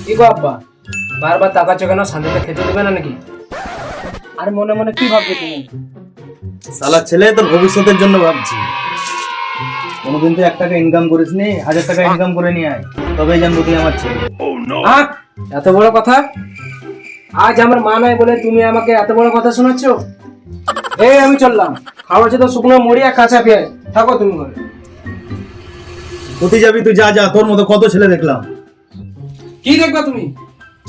কি গো আব্বা? বারবার তাকাচ্ছ কেন? শান্তিতে খেতে দেবে না নাকি? আর মনে মনে কি ভাবছ তুমি? সালা ছেলে তোর ভবিষ্যতের জন্য ভাবছি। কোনোদিন তুই এক টাকা ইনকাম করিস নি হাজার টাকা ইনকাম করে নিয়ে আয়। তবেই জানব তুই আমার ছেলে। আহ, এত বড় কথা? আজ আমার মা নাই বলে তুমি আমাকে এত বড় কথা শোনাচ্ছ? এই আমি চললাম। খাওয়াচ্ছে তো শুকনো মুড়ি আর কাঁচা পেঁয়াজ। থাকো তুমি ঘরে। কোথায় যাবি তুই যা যা তোর মতো কত ছেলে দেখলাম। কি দেখবা তুমি?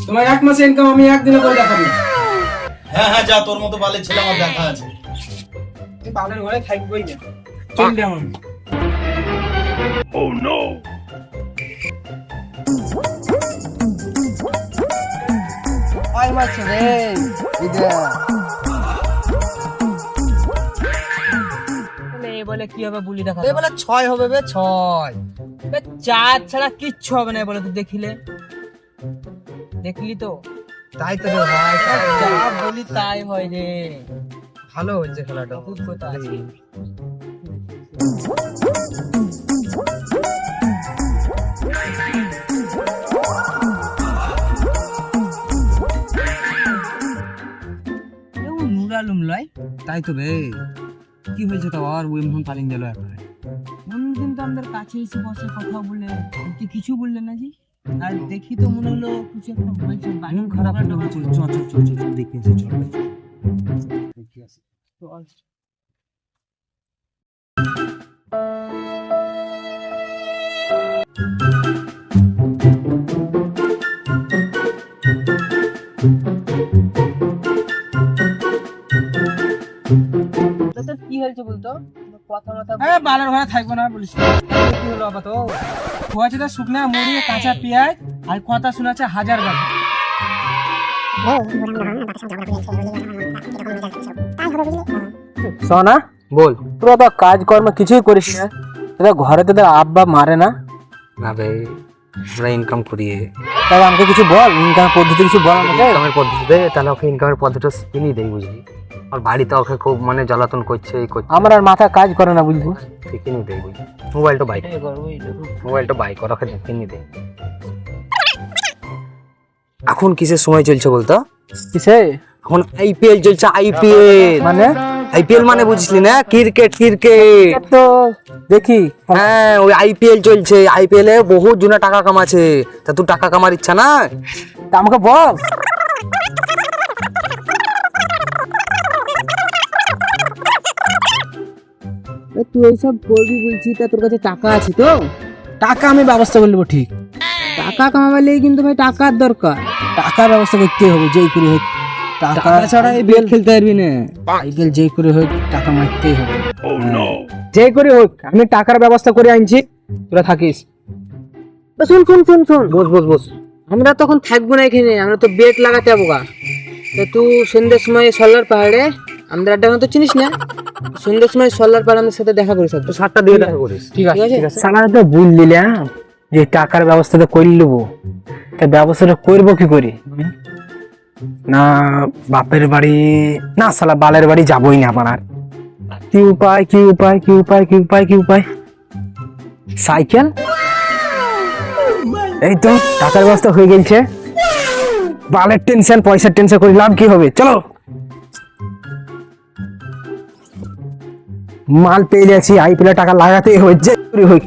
তোমার এক মাসে ইনকাম আমি একদিনে করে দেখাবো। হ্যাঁ হ্যাঁ যা তোর মতো বালের ছেলে আমার দেখা আছে। এই বালের ঘরে থাকবোই না। চল যেমন আয় মাছ রে। বলে কি হবে বুলি দেখা এ বলে ছয় হবে বে ছয়। বে চার ছাড়া কিচ্ছু হবে না বলে তুই দেখিলে। দেখলি তো? তাই তো রে ভাই যা বলি তাই হয় রে। ভালো হচ্ছে খেলাটা। অভিজ্ঞতা আছে। তাই তো বে কি হয়েছে তো আর ওই মন পালিং গেল এখন কোনদিন তো আমাদের কাছে এসে বসে কথা বলে তুই কিছু বললে না জি? আর দেখি তো মনে হলো কিছু একটা বলছে বাড়ি খারাপ একটা হয়েছে। চ চ চ চ চ, দেখে চল ভাই। দেখে আসি। কথা মাথা হ্যাঁ বালের ঘরে থাকব না বলিস কি হলো আবার তো খোয়াছে তো শুকনা মুড়ি কাঁচা পেঁয়াজ আর কথা শোনাচ্ছে হাজার গাছ সোনা বল। তোরা তো কাজকর্ম কিছুই করিস না। ঘরে তোদের আব্বা মারে না। না ভাই আমরা ইনকাম করি। তবে আমাকে কিছু বল ইনকাম পদ্ধতি কিছু বল আমাকে। ইনকামের পদ্ধতি দে তাহলে ওকে ইনকামের পদ্ধতিটা শিখিনি দেই বুঝলি। আর বাড়িতে ওকে খুব মানে জ্বালাতন করছে এই করছে। আমার আর মাথা কাজ করে না বুঝলি। শিখিনি দেই বুঝলি। মোবাইলটা বাই মোবাইলটা বাই কর ওকে দেই। এখন কিসের সময় চলছে বলতো? কিসে এখন আইপিএল চলছে আইপিএল মানে? আইপিএল মানে বুঝলি না? Cricket cricket. তো দেখি। হ্যাঁ ওই আইপিএল চলছে। আইপিএল এ বহুত জনা টাকা কামাচ্ছে। তা তুই টাকা কামার ইচ্ছা না তা আমাকে বল। তুই এইসব করবি বলছি তা তোর কাছে টাকা আছে তো? টাকা আমি ব্যবস্থা করে নেব ঠিক। টাকা কামাবার কিন্তু ভাই টাকার দরকার। টাকার ব্যবস্থা করতে হবে যেই করে হোক। টাকা ছাড়া এই বেল খেলতে পারবি না। আইপিএল যেই করে হোক টাকা মারতেই হবে। হ্যাঁ। যেই করে হোক আমি টাকার ব্যবস্থা করে আনছি। তোরা থাকিস। তো শুন শুন শুন শুন। বস বস বস। আমরা তখন থাকব না এখানে আমরা তো বেট লাগাতে যাব গা। তো তুই সন্ধ্যের সময় সোলার পাহাড়ে আমাদের আড্ডা তো চিনিস না। সন্ধ্যের সময় সাথে দেখা করিস। তুই সাতটা দিয়ে দেখা করিস। ঠিক আছে তো বুঝ দিলাম যে টাকার ব্যবস্থাটা করে নেব তা ব্যবস্থাটা করব কি করে? না বাপের বাড়ি না সালা বালের বাড়ি যাবোই না আমার আর। কি উপায় কি উপায় কি উপায় কি উপায় কি উপায়? সাইকেল? এই তো টাকার ব্যবস্থা হয়ে গেছে। বালের টেনশন পয়সার টেনশন করে লাভ কি হবে? চলো। মাল পেয়ে যাচ্ছি আইপিএল টাকা লাগাতেই হবে যে করে হোক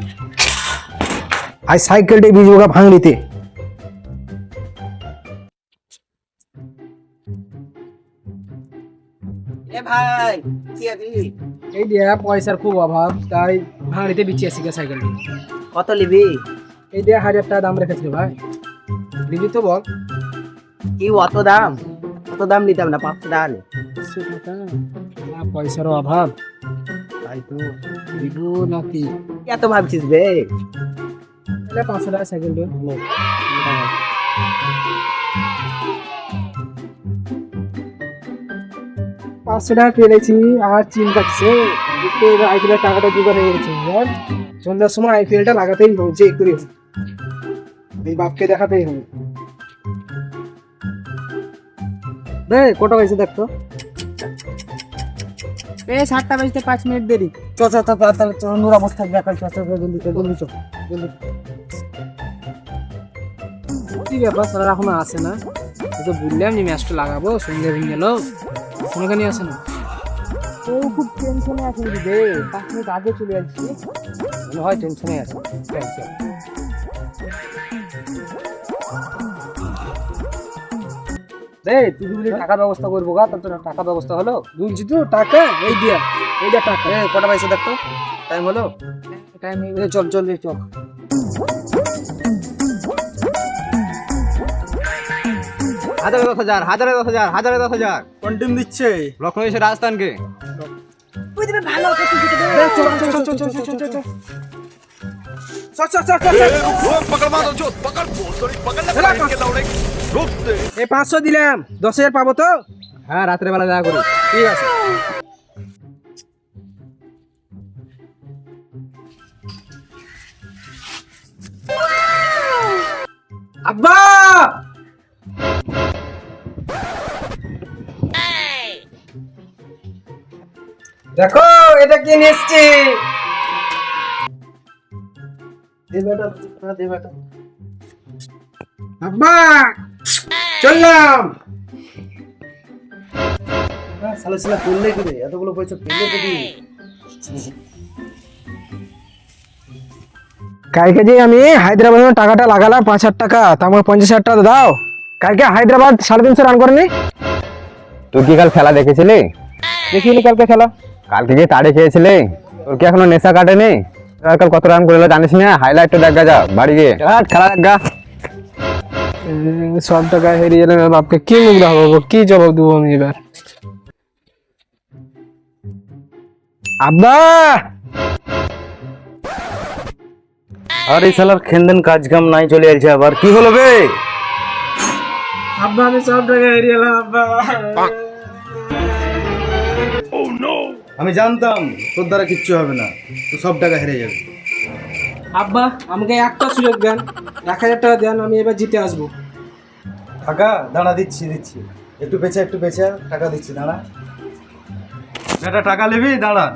আই সাইকেলটাই বিজবো গা ভাঙলিতে। ভাই এই দিয়া পয়সার খুব অভাব তাই ভাঙড়িতে বিচি আসি গা সাইকেলটি। কত লিবি এই দিয়া হাজার টাকা দাম রেখেছিল ভাই। দিবি তো বল। কি অত দাম? অত দাম নিতাম না পাঁচশো টাকা পয়সারও অভাব। তাই তো দিব নাকি এত ভাবছিস বে? তাহলে পাঁচশো টাকা নে। পাঁচশো টাকা পেরেছি আর চিন্তা কিসে আইপিএল টাকাটা জোগাড় হয়ে গেছে বুঝলেন? সন্ধ্যার সময় আইপিএলটা লাগাতেই হবে যে করে এই বাপকে দেখাতেই হবে। রে কটা হয়েছে দেখ তো এ সাতটা বাজতে পাঁচ মিনিট দেরি। চ চ চ তাহলে নোরা বসে থাকবে একা চ চ জলদি জলদি চ জলদি কি ব্যাপার স্যার এখনও আসে না? তো বললাম যে ম্যাচটা লাগাবো সন্ধ্যে ভেঙে গেল কোনোখানে আসে না। ও খুব টেনশনে আছে রে পাঁচ মিনিট আগে চলে যাচ্ছি মনে হয় টেনশনে আছে। টেনশন রে তুই বলি টাকার ব্যবস্থা করব গা? তোর টাকার ব্যবস্থা হলো? বুঝছি তো টাকা? এই দিয়া এইটা টাকা। এ কটা পয়সা দেখতো টাইম হলো? টাইম চল চল চল। হাজারে দশ হাজার হাজারে দশ হাজার হাজারে দশ হাজার কোন টিম দিচ্ছে? লখনৌ এসে রাজস্থানকে। দিলাম পাবো তো? হ্যাঁ বেলা দেখা করি। ঠিক আছে। আব্বা! দেখো এটা কি আব্বা! চললাম! সালে সালে করলে কি রে? এতগুলো পয়সা পেলে কি? কালকে যে আমি হায়দ্রাবাদে টাকাটা লাগালাম পাঁচ হাজার টাকা তার মধ্যে পঞ্চাশ হাজার টাকা দাও। কালকে হায়দ্রাবাদ সাড়ে তিনশো রান করেনি? তুই কি কাল খেলা দেখেছিলি? দেখিনি কালকে খেলা। কালকে কি তাড়ি খেয়েছিলি তোর কি এখনও নেশা কাটেনি? কাল কত রান করল জানিস না? হাইলাইট দেখা যা বাড়ি গিয়ে। খেলা দেখা সব টাকা হেরিয়ে গেলে বাপকে কি মুখ দেখাবো কি জবাব দেবো আমি এবার? আব্বা! আর এই শালার খেনদেন কাজ কাম নাই চলে আসছে আবার। কি হলো বে? আব্বা আমি সব টাকা হেরিয়ে গেলাম আব্বা। আমি জানতাম তোর দ্বারা কিচ্ছু হবে না। তো সব টাকা হেরে যাবে। আব্বা আমাকে একটা সুযোগ দেন। এক হাজার টাকা দেন আমি এবার জিতে আসব। টাকা দাঁড়া দিচ্ছি দিচ্ছি। একটু বেচা একটু বেচা টাকা দিচ্ছি দাঁড়া। বেটা টাকা নেবি? দাঁড়া।